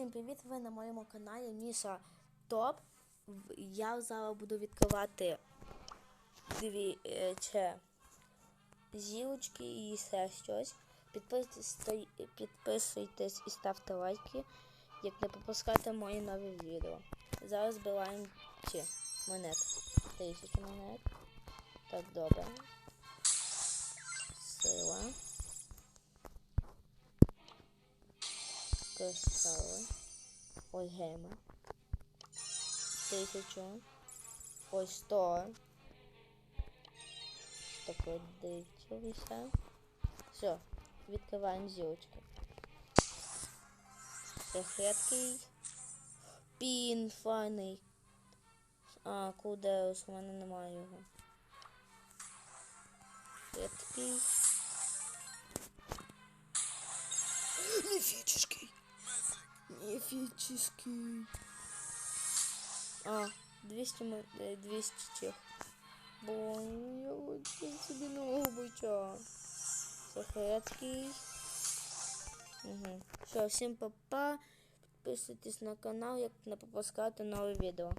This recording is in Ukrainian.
Всім привіт! Ви на моєму каналі Ніша Топ. Я зараз буду відкривати дві е, зілочки і ще щось. Підписуйтесь, підписуйтесь і ставте лайки, як не пропускати мої нові відео. Зараз збираємо ці монет. Тисячу монет. Так, добре. Кристали. Ось гема. Тисячу. Ось сто. Таке дивіться. Все, відкриваємо зілочки. Секреткий. Пін файний. А, кудеус, у мене немає його. Редкий. Міфічний. Міфічний. А, 200, мо- е, 200 тех. Бо я хочу себе нового быча. Сахарецкий. Угу. Все, всем папа. Підписуйтесь на канал, як не пропускати нові відео.